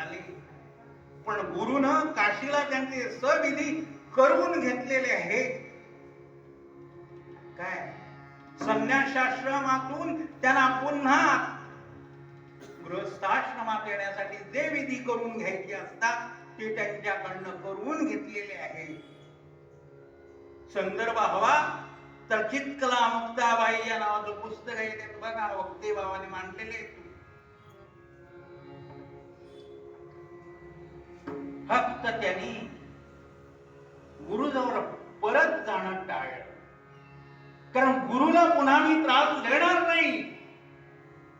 आले. पण गुरुनं काशीला त्यांचे सविधी करून घेतलेले आहे काय? संन्यासाश्रमातून त्यांना पुन्हा गृहस्थाश्रमात येण्यासाठी जे विधी करून घ्यायचे असतात ते त्यांच्याकडनं करून घेतलेले आहे संदर्भ हवा तर चितकला मुक्ताबाई या नावाचं पुस्तक आहे ते बघा वक्ते बाबाने मांडलेले फक्त त्यांनी गुरुजवळ परत जाणं टाळलं. कारण गुरुला पुन्हा मी त्रास देणार नाही.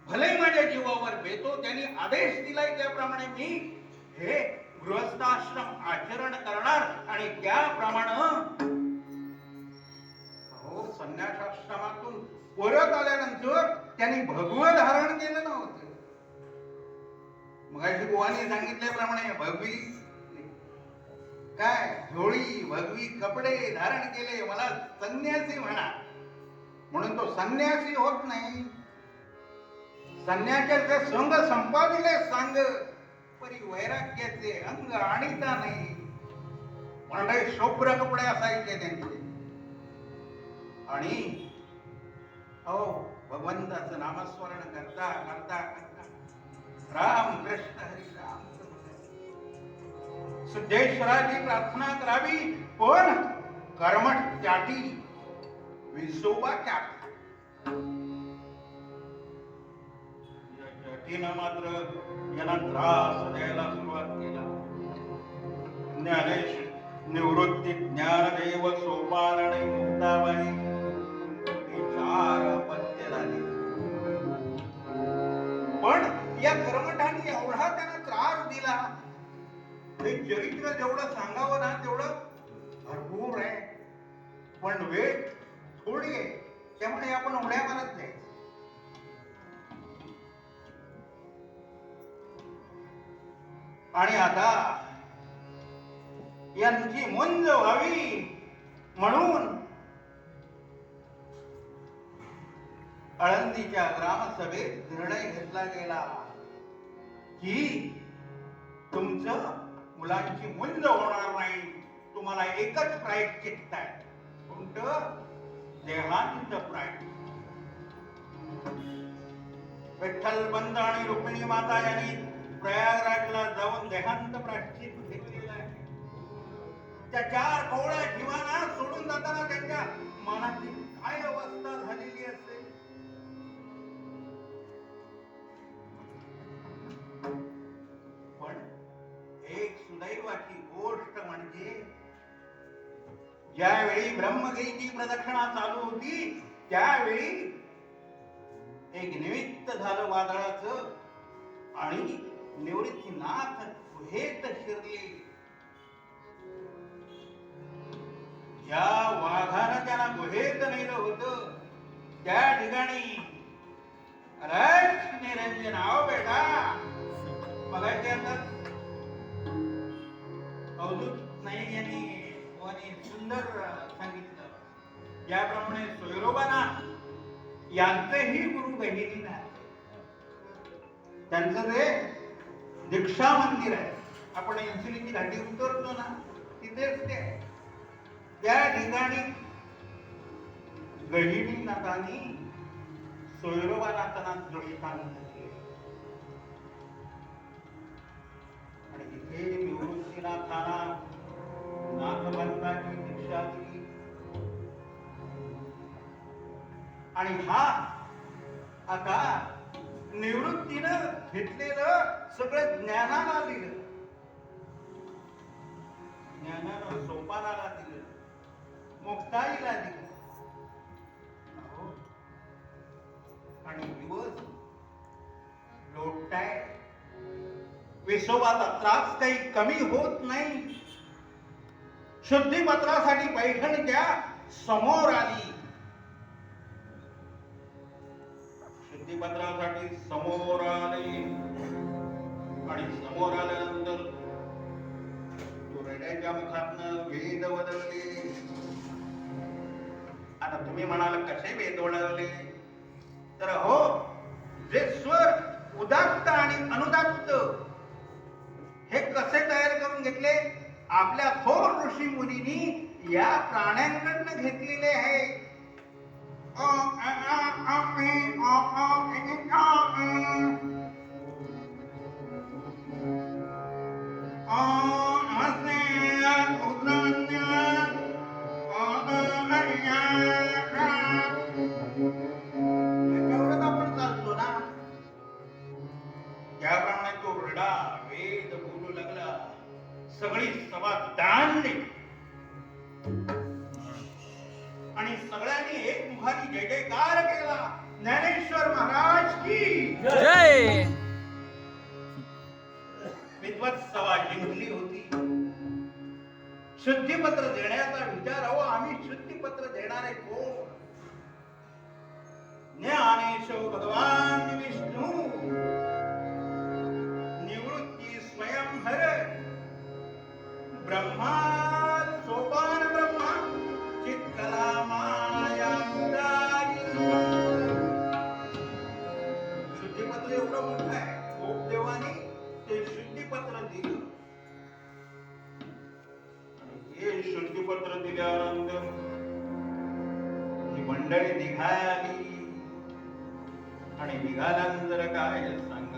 भले माझ्या जीवावर बेतो त्यांनी आदेश दिलाय त्याप्रमाणे मी हे गृहस्थाश्रम आचरण करणार आणि त्याप्रमाणे हो संन्यासाश्रमातून परत आल्यानंतर त्यांनी भगवं धारण केलं नव्हतं. मग बुवाने सांगितल्याप्रमाणे भगवी काय झोळी भगवी कपडे धारण केले मला संन्यासी म्हणा. म्हणून तो संन्यासी होत नाही. संन्यासाचे संघ संपाविले सांग परी वैराग्याचे अंग आणिता नाही. म्हणजे शुभ्र कपडे असायचे त्यांचे. आणि हो भगवंताचं नामस्मरण करता करता करता राम कृष्ण हरी राम. सिद्धेश्वराची प्रार्थना करावी पण कर्मठ त्याटी विसोबा त्याटी. जटीनं मात्र याला त्रास द्यायला सुरुवात केला. ज्ञानेश निवृत्ती ज्ञानदेव सोपान जेवढं सांगावं ना तेवढं भरपूर आहे. पण वेळ थोडी आहे त्यामुळे आपण उड्या मारत नाही. आणि आता यांची मुंज व्हावी म्हणून आळंदीच्या ग्रामसभेत निर्णय घेतला गेला. की तुमचं मुलांची मुंज होणार नाही. तुम्हाला एकच प्रायश्चित्त आहे कोणतं? देहांत प्राईड विठ्ठल बंद आणि रुक्मिणी माता यांनी प्रयागराजला जाऊन देहांत प्राश्चित घेतलेलं आहे? त्या चार कोवळ्या जीवाना सोडून जाताना त्यांच्या मनाची काय अवस्था झाली? ज्यावेळी ब्रह्मगीती प्रदक्षिणा चालू होती त्यावेळी एक निमित्त झालं वादळाच आणि निवृत्तीनाथ गुहेत शिरले. ज्या वाघानं त्याला गुहेत नेलं होत त्या ठिकाणी रक्ष निरंजन आव बेटा. बघायचे आता. अवधूत नाही यांनी आणि सुंदर सांगितलं. ज्याप्रमाणे सोयरोबाना यांचेही गुरु बहिणी त्यांचं ते दीक्षा मंदिर आहे. आपण इन्सुलिनची घाटी उतरतो ना तिथेच ते त्या ठिकाणी गहिणी गहिनीनाथांनी सोयरोबानाथांना दृष्टांत केले आणि तिथे निवृत्तीनाथांना नाथबंधाची दीक्षा दिली. आणि हा आता निवृत्तीनं घेतलेलं सगळं ज्ञानाला दिलं. ज्ञानानं सोपानाला दिलं. मुक्ताईला दिलं. आणि दिवस लोटाय विसोबाचा त्रास काही कमी होत नाही. शुद्धीपत्रासाठी पैठण त्या समोर आली. शुद्धीपत्रासाठी समोर आले. आणि समोर आल्यानंतर तुरड्याच्या मुखातनं वेद बदलले आता तुम्ही म्हणाल कसे वेद वळवले तर हो जे स्वर उदात्त आणि अनुदात्त आपल्या थोर ऋषी मुनींनी या प्राण्यांकडनं घेतलेले आहे. अ, ज्ञानेश्वर हो भगवान विष्णू. निवृत्ती स्वयंहर ब्रह्मा सोपान ब्रह्मा. चित्कला माया शुद्धीपत्र एवढं मोठं आहे. गोपदेवाने ते शुद्धीपत्र दिलं. हे शुद्धीपत्र दिल्यानंतर ही मंडळी निघाली. आणि निघाल्यानंतर काय सांग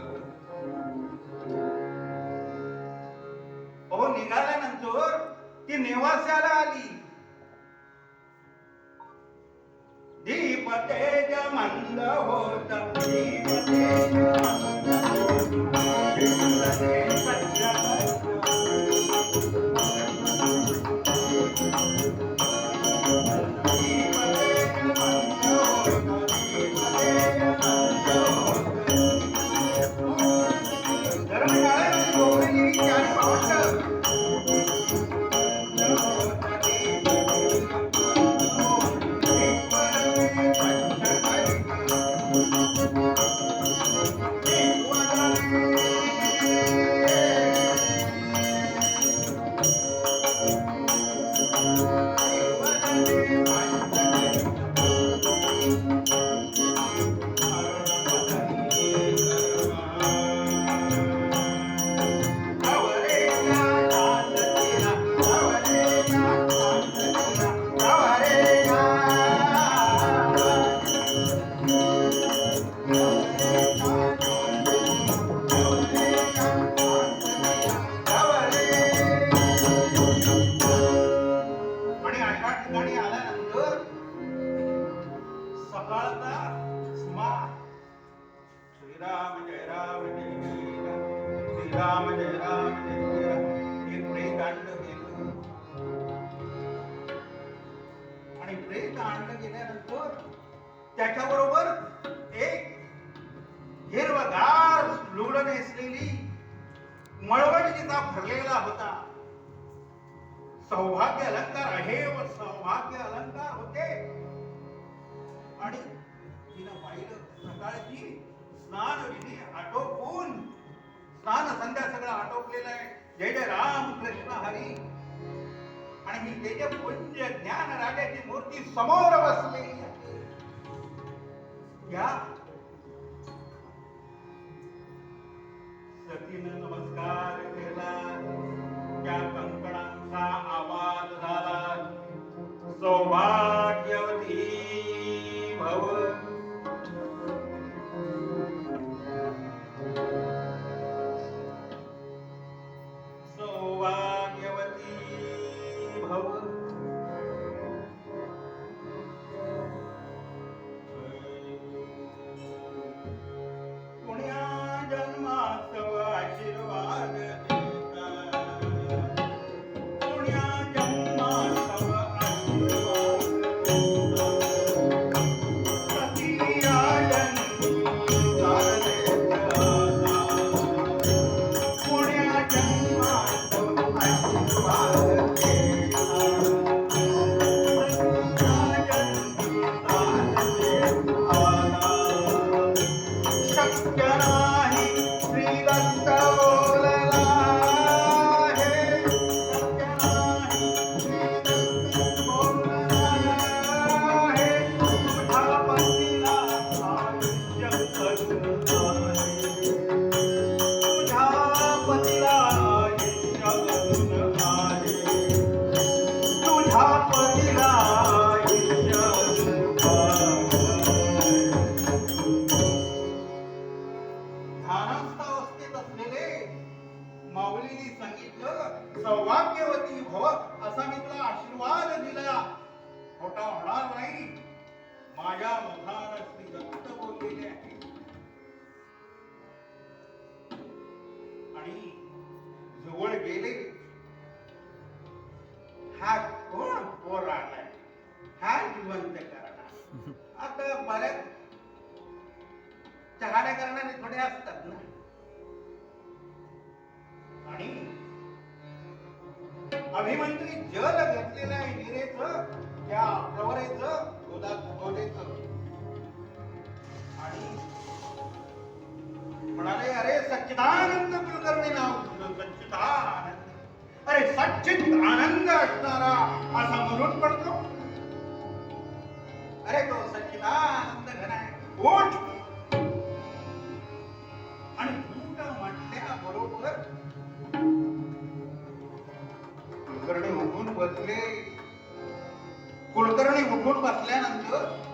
अहो निघाल्यानंतर ती नेवास्याला आली. दीपतेज मंद होत. दीप आणि मळवट जिचा भरलेला होता. सौभाग्य अलंकार आहे व सौभाग्य अलंकार होते. आणि तिनं पाहिलं सकाळची स्नान विधी आटोपून स्नान संध्या सगळं आटोपलेलं आहे. जय जय राम कृष्ण हरी. आणि ही तेजपुंज ज्ञान राजाची मूर्ती समोर बसलेली आहे. या सतीनं नमस्कार केला त्या कंकणांचा आवाज झाला. सौभाग्यवती जिवंत करणार. आता बऱ्याच चहाड्या करणारे थोडे असतात ना. आणि अभिमंत्री जल घेतलेलं आहे हिरेच त्या प्रवरेच दुधात गोदेच आणि म्हणाले अरे सच्चिदानंद कुलकर्णी नाव तुझं सच्चिदानंद. अरे सच्चित आनंद असणारा असा म्हणून पडतो अरे तो सच्चिदानंद घन आहे. उठ. आणि उठ म्हटल्या बरोबर कुलकर्णी उठून बसले. कुलकर्णी उठून बसल्यानंतर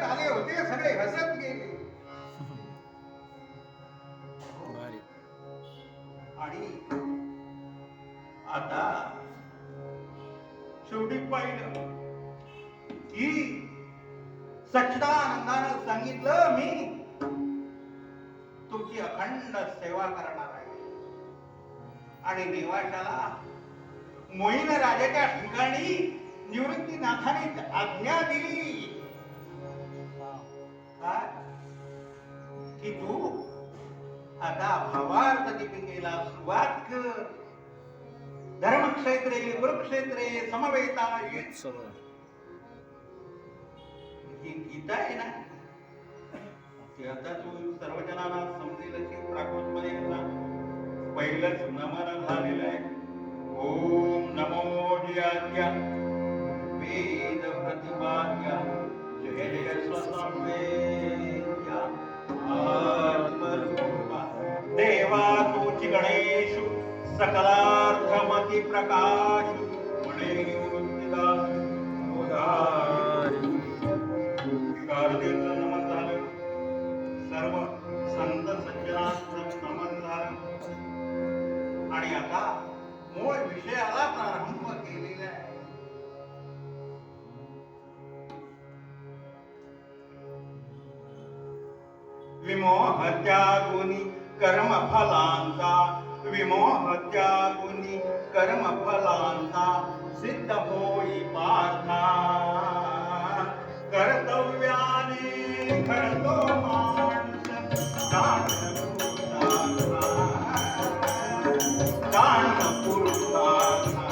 रडत आले होते सगळे हसत गेले. आणि आता शेवटी पाहिलं की सच्चिदानंदानं सांगितलं मी तुमची अखंड सेवा करणार आहे. आणि निवासाला मोहीन राजाच्या ठिकाणी निवृत्तीनाथाने आज्ञा दिली. की तू आता भावार्थ दीपिकेला सुरुवात कर. धर्मक्षेत्रे कुरुक्षेत्रे समवेता ही गीता आहे ना? ती आता तू सर्व जणांना समजेल अशी प्राकृत मध्ये ना पहिलंच नमन झालेलं आहे. ओम नमो जियाद्या वेद प्रतिपाद्या. जय जय आत्मरूपा देवा तूची गणेशु सकलार्थमती प्रकाश म्हणे नमन झालं सर्व संत सज्जना नमन झालं आणि आता मूळ विषयाला विमोहत्या त्यागुनी कर्म फलांचा विमोह कर्मफलांता कर्म फलांचा सिद्ध होई पार्था कर्तव्याने करतो माणूस जाण पुरुषार्था.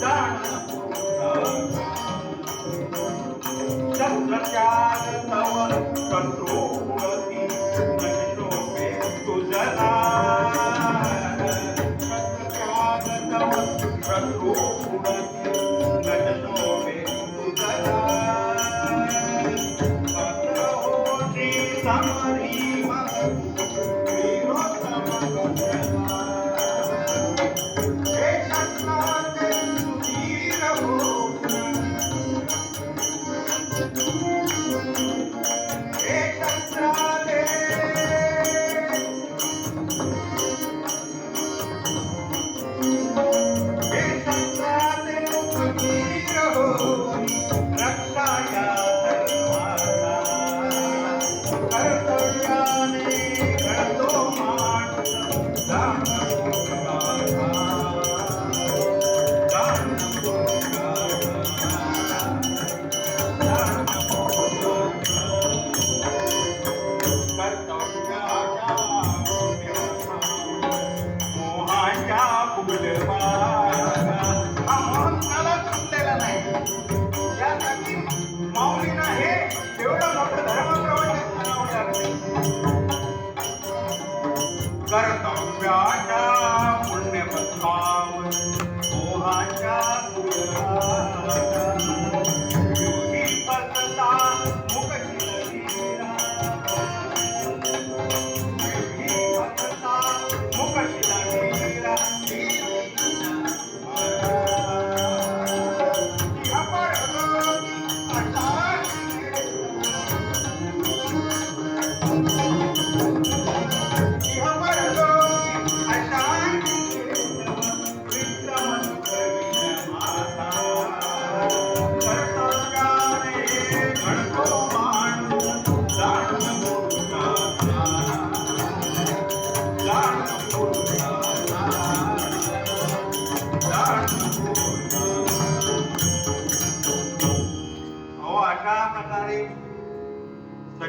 जाण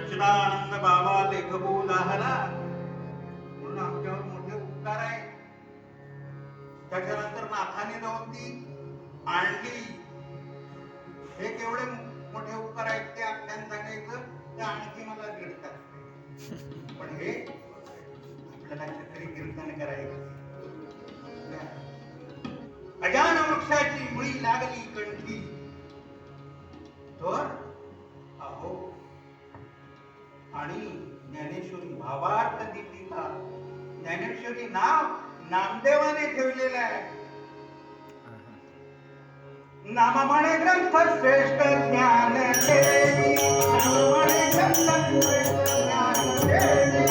सच्चिदानंद बाबा लेखबो लहाना म्हणून आमच्यावर मोठे उपकार आहे त्याच्यानंतर नाथाने जाऊन ती आणली. हे केवढे मोठे उपकार आहेत ते आपल्याला सांगायचं ते आणखी मला गिरतात पण हे आपल्याला छत्री कीर्तन करायचं. अजान वृक्षाची मुळी लागली कंठी. तर अहो आणि ज्ञानेश्वरी भावार्थ दीपिका ज्ञानेश्वरी नाव नामदेवाने ठेवलेलं आहे. नामाने ग्रंथ श्रेष्ठ ज्ञान देवी नामाने ग्रंथ श्रेष्ठ ज्ञान देवी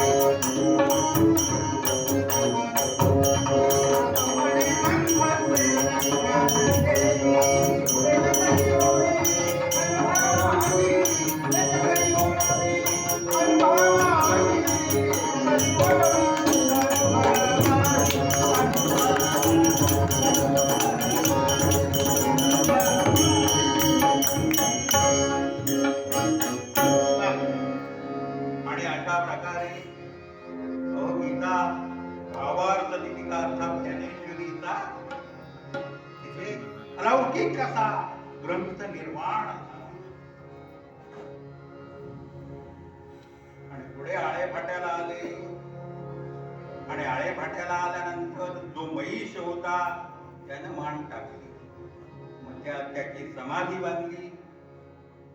समाधी बांधली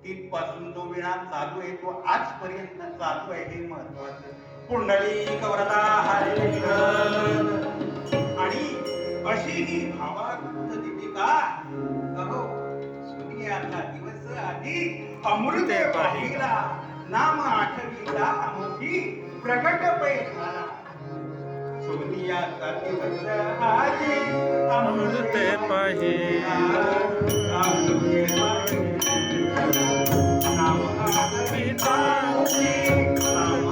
तिथपासून तो विणा चालू आहे तो आजपर्यंत चालू आहे हे महत्वाचं कुंडली कवरता हरे आणि अशी ही भावार्थ दीपिका अहो सूर्याचा दिवस आधी अमृत पाहिला. नाम आठवीला मोठी प्रकट पै झाला सोनियाचा दिवस आधी अमृत पाहिला. अमृत पाहिला.